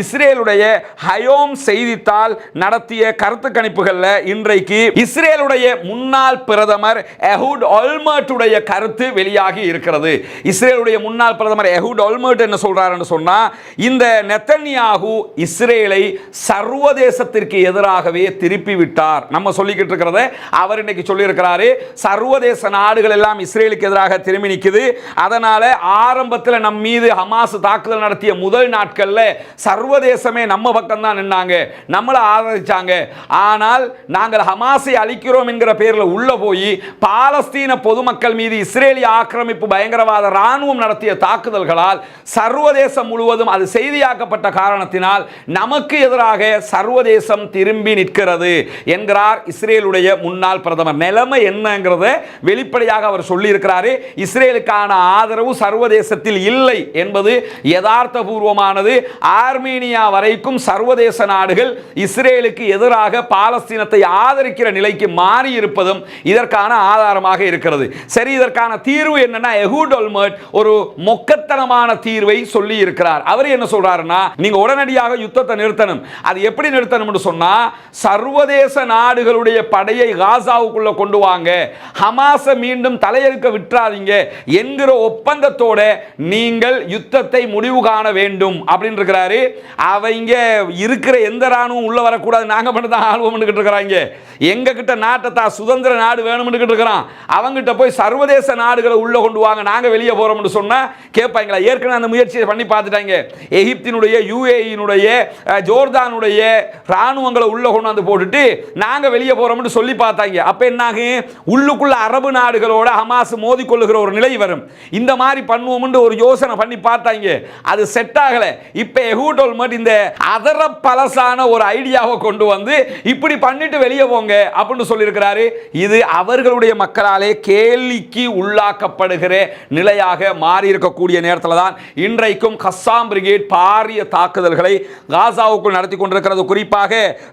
இஸ்ரேலுடைய ஹயோம் செய்தித்தாள் நடத்திய கருத்து கணிப்புகள்ல இன்றைக்கு இஸ்ரேலுடைய முன்னாள் பிரதமர் எஹூட் ஒல்மர்ட்டுடைய கருத்து வெளியாகி இருக்கிறது. இஸ்ரேலுடைய முன்னாள் பிரதமர் எஹூட் ஒல்மர்ட் என்ன சொல்றாருன்னு சொன்னா இந்த நெத்தன்யாகு இஸ்ரேலை சர்வதேசத்திற்கு எதிராகவே திருப்பி விட்டார் நம்ம சொல்லிக்கிட்டு இருக்கிறத அவர் இன்னைக்கு சொல்லியிருக்கிறாரு. சர்வதேச நாடுகள் எல்லாம் இஸ்ரேலுக்கு எதிராக திரும்பி நிற்குது அதனால ஆரம்பத்தில் நம் மீது ஹமாஸ் தாக்குதல் நடத்திய முதல் நாட்கள்ல சர்வதேசமே நம்ம பக்கம்தான் நின்னாங்க. நம்மளை ஆதரிச்சாங்க. ஆனால் நாங்கள் ஹமாஸை அழிக்கிறோம் என்கிற பேரில் உள்ளே போய் பாலஸ்தீன பொதுமக்கள் மீது இஸ்ரேலிய ஆக்கிரமிப்பு பயங்கரவாத இராணுவம் நடத்திய தாக்குதல்களால் சர்வதேசம் முழுவதும் அது செய்தியாக்கப்பட்ட காரணத்தினால் நமக்கு எதிராக சர்வதேசம் திரும்பி நிற்கிறது என்கிறார் இஸ்ரேலுடைய முன்னாள் பிரதமர். நிலைமை என்னங்கிறத வெளிப்படையாக அவர் சொல்லியிருக்கிறாரு. இஸ்ரேலுக்கான ஆதரவு சர்வதேசத்தில் இல்லை என்பது யதார்த்தபூர்வமானது. ஆர்மி ஆர்மீனியா வரைக்கும் சர்வதேச நாடுகள் இஸ்ரேலுக்கு எதிராக பாலஸ்தீனத்தை ஆதரிக்கிற நிலைக்கு மாறி இருப்பதும் இதற்கான ஆதாரமாக இருக்கிறது. சரி இதற்கான தீர்வு என்னன்னா எஹூட் ஒல்மர்ட் ஒரு மொக்கத்தனமான தீர்வை சொல்லி இருக்கிறார். அவர் என்ன சொல்றாருன்னா நீங்க உடனடியாக யுத்தத்தை நிறுத்தணும். அது எப்படி நிறுத்தணும்னு சொன்னா சர்வதேச நாடுகளுடைய படையை காசாவுக்குள்ள கொண்டு வாங்க. ஹமாஸை மீண்டும் தலையெடுக்க விட்டுறாதீங்க. என்கிற ஒப்பந்தத்தோட நீங்கள் யுத்தத்தை முடிவு காண வேண்டும். அப்படின்னு இருக்கிறாரு அவங்க இருக்கிற எந்த ராணுவம் உள்ள வரக்கூடாது. நாங்க மட்டும் தான் ஆள்வோம்னு இருக்கிறாங்க. எங்க கிட்ட நாட்டை தான் சுதந்திர நாடு வேணும்னு இருக்கிறான். அவங்ககிட்ட போய் சர்வதேச நாடுகளை உள்ளே கொண்டு வாங்க. நாங்க வெளியே போகிறோம்னு சொன்னால் கேட்பாங்களா? ஏற்கனவே அந்த முயற்சியை பண்ணி பார்த்துட்டாங்க. எகிப்தினுடைய யூஏயினுடைய ஜோர்தானுடைய ராணுவங்களை உள்ளே கொண்டு வந்து போட்டுட்டு நாங்க வெளியே போகிறோம்னு சொல்லி பார்த்தாங்க. அப்போ என்னாகும் உள்ளுக்குள்ள அரபு நாடுகளோட ஹமாஸ் மோதி கொள்ளுகிற ஒரு நிலை வரும். இந்த மாதிரி பண்ணுவோம்னு ஒரு யோசனை பண்ணி பார்த்தாங்க. அது செட் ஆகலை. இப்போ எகூட்டோல் ஒல்மர்ட் இந்த அதர பலசான ஒரு ஐடியாவை கொண்டு வந்து இப்படி பண்ணிட்டு வெளியே போங்க அப்படின்னு சொல்லியிருக்கிறாரு. இது அவர்களுடைய மக்களாலே கேள்விக்கு உள்ளாக்கப்படுகிற நிலையாக மாறி இருக்கக்கூடிய நேரத்தில் தான் இன்றைக்கும் கஸ்ஸாம் பிரிகேட் பாரிய தாக்குதல்களை காசாவுக்குள் நடத்தி கொண்டிருக்கிறது. குறிப்பாக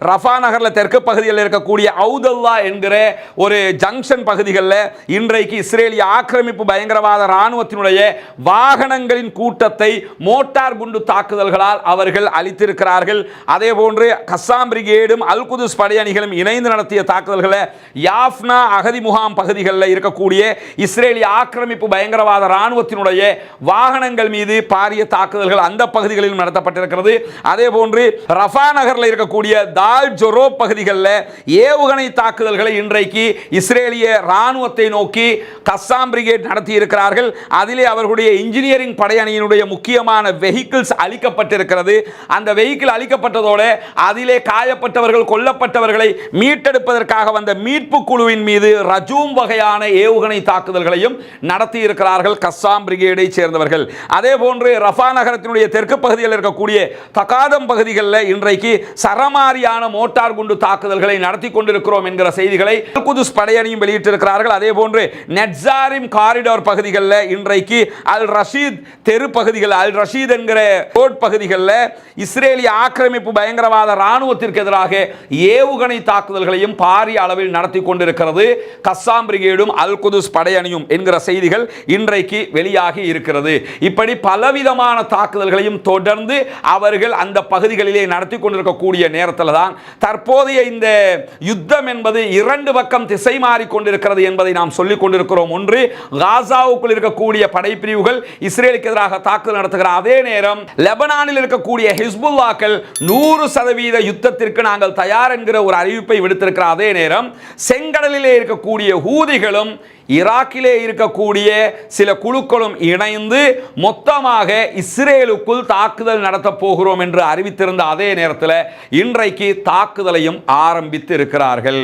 ரஃபா நகரில் தெற்கு பகுதியில் இருக்கக்கூடிய அவுதல்லா என்கிற ஒரு ஜங்ஷன் பகுதிகளில் இன்றைக்கு இஸ்ரேலிய ஆக்கிரமிப்பு பயங்கரவாத இராணுவத்தினுடைய வாகனங்களின் கூட்டத்தை மோட்டார் குண்டு தாக்குதல்களால் அவர் அவர்கள் அளித்திருக்கிறார்கள். அதே போன்று கஸ்ஸாம் பிரிகேடும் அல் குதுஸ் படையணிகளும் இணைந்து நடத்திய தாக்குதல்களை யாஃப்னா அகதி முகாம் பகுதிகளில் இருக்கக்கூடிய இஸ்ரேலிய ஆக்கிரமிப்பு பயங்கரவாத ராணுவத்தினுடைய வாகனங்கள் மீது பாரிய தாக்குதல்கள் அந்த பகுதிகளிலும் நடத்தப்பட்டிருக்கிறது. அதே போன்று ரஃபா நகரில் இருக்கக்கூடிய தால் ஜொரோ பகுதிகளில் ஏவுகணை தாக்குதல்களை இன்றைக்கு இஸ்ரேலிய ராணுவத்தை நோக்கி கஸ்ஸாம் பிரிகேட் நடத்தி இருக்கிறார்கள் அதிலே அவர்களுடைய இன்ஜினியரிங் படையணியினுடைய முக்கியமான வெஹிக்கிள்ஸ் அளிக்கப்பட்டிருக்கிறது. அந்த வெஹிக்கிள் அழிக்கப்பட்டதோடு அதிலே காயப்பட்டவர்கள் கொல்லப்பட்டவர்களை மீட்டெடுப்பதற்காக வந்த மீட்பு குழுவின் மீது ரஜூம் வகையான ஏவுகணை தாக்குதல்களையும் நடத்தி இருக்கிறார்கள் கஸ்ஸாம் பிரிகேடை சேர்ந்தவர்கள். அதே போன்று ரஃபா நகரத்தினுடைய தெற்கு பகுதியில் இருக்கக்கூடிய தகாதம் பகுதிகளில் இன்றைக்கு சரமாரியான மோட்டார் குண்டு தாக்குதல்களை நடத்தி கொண்டிருக்கிறோம் என்கிற செய்திகளை குதுஸ் படையணியும் வெளியிட்டிருக்கிறார்கள். அதே போன்று நெட்சாரிம் காரிடார் பகுதிகளில் இன்றைக்கு அல் ரஷீத் தெரு பகுதிகள் அல் ரஷீத் என்கிற ரோட் பகுதிகளில் இஸ்ரேலிய ஆக்கிரமிப்பு பயங்கரவாத இராணுவத்திற்கு எதிராக ஏவுகணை தாக்குதல்களையும் பாரிய அளவில் நடத்தி கொண்டிருக்கிறது. கஸ்ஸாம் பிரிகேடும் அல் குதுஸ் படையணியும் என்கிற செய்திகள் இன்றைக்கு வெளியாகி இருக்கிறது. இப்படி பலவிதமான தாக்குதல்களையும் தொடர்ந்து அவர்கள் அந்த பகுதிகளிலே நடத்தி கொண்டிருக்கக்கூடிய நேரத்தில் தான் தற்போதைய இந்த யுத்தம் என்பது இரண்டு பக்கம் திசை மாறி கொண்டிருக்கிறது என்பதை நாம் சொல்லிக் கொண்டிருக்கிறோம். ஒன்று காசாவுக்குள் இருக்கக்கூடிய படைப்பிரிவுகள் இஸ்ரேலுக்கு எதிராக தாக்குதல் நடத்துகிற அதே நேரம் லெபனானில் இருக்கக்கூடிய ஹிஸ்புல்லாக்கள் நூறு சதவீத யுத்தத்திற்கு நாங்கள் தயார் என்கிற ஒரு அறிவிப்பை விடுத்திருக்கிற அதே நேரம் செங்கடலிலே இருக்கக்கூடிய ஹூதிகளும் ஈராக்கிலே இருக்கக்கூடிய சில குழுக்களும் இணைந்து மொத்தமாக இஸ்ரேலுக்குள் தாக்குதல் நடத்தப் போகிறோம் என்று அறிவித்திருந்த அதே நேரத்தில் இன்றைக்கு தாக்குதலையும் ஆரம்பித்து இருக்கிறார்கள்